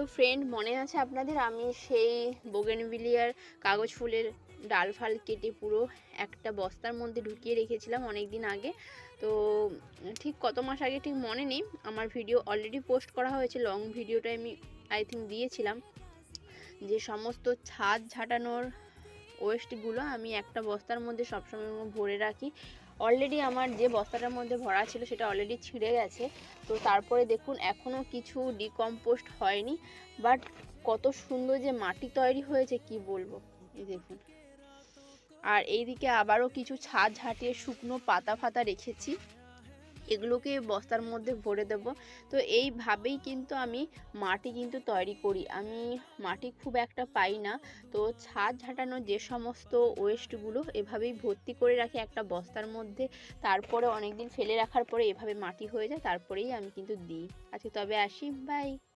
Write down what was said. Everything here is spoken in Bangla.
তো ফ্রেন্ড মনে আছে আপনাদের? আমি সেই বোগেনভিলিয়ার কাগজ ফুলের ডাল ফাল কেটে পুরো একটা বস্তার মধ্যে ঢুকিয়ে রেখেছিলাম অনেক দিন আগে। তো ঠিক কত মাস আগে ঠিক মনে নেই। আমার ভিডিও অলরেডি পোস্ট করা হয়েছে। লং ভিডিওটা আমি আই থিঙ্ক দিয়েছিলাম। যে সমস্ত ছাদ ঝাঁটানোর ওয়েস্টগুলো আমি একটা বস্তার মধ্যে সবসময় ভরে রাখি। অলরেডি আমার যে বস্তাটার মধ্যে ভরা ছিল সেটা অলরেডি ছিঁড়ে গেছে। তো তারপরে দেখুন এখনও কিছু ডিকম্পোস্ট হয়নি। বাট কত সুন্দর যে মাটি তৈরি হয়েছে, কি বলব? এই দেখুন। আর এইদিকে আবারও কিছু ছাদ ঝাঁটিয়ে শুকনো পাতা ফাতা রেখেছি। এগুলোকে বস্তার মধ্যে ভরে দেব। তো এইভাবেই কিন্তু আমি মাটি কিন্তু তৈরি করি। আমি মাটি খুব একটা পাই না। তো ছাদ ঝাঁটানো যে সমস্ত ওয়েস্টগুলো এভাবেই ভর্তি করে রাখি একটা বস্তার মধ্যে। তারপরে অনেকদিন ফেলে রাখার পরে এভাবে মাটি হয়ে যায়, তারপরেই আমি কিন্তু দিই। আচ্ছা তবে আসি বাই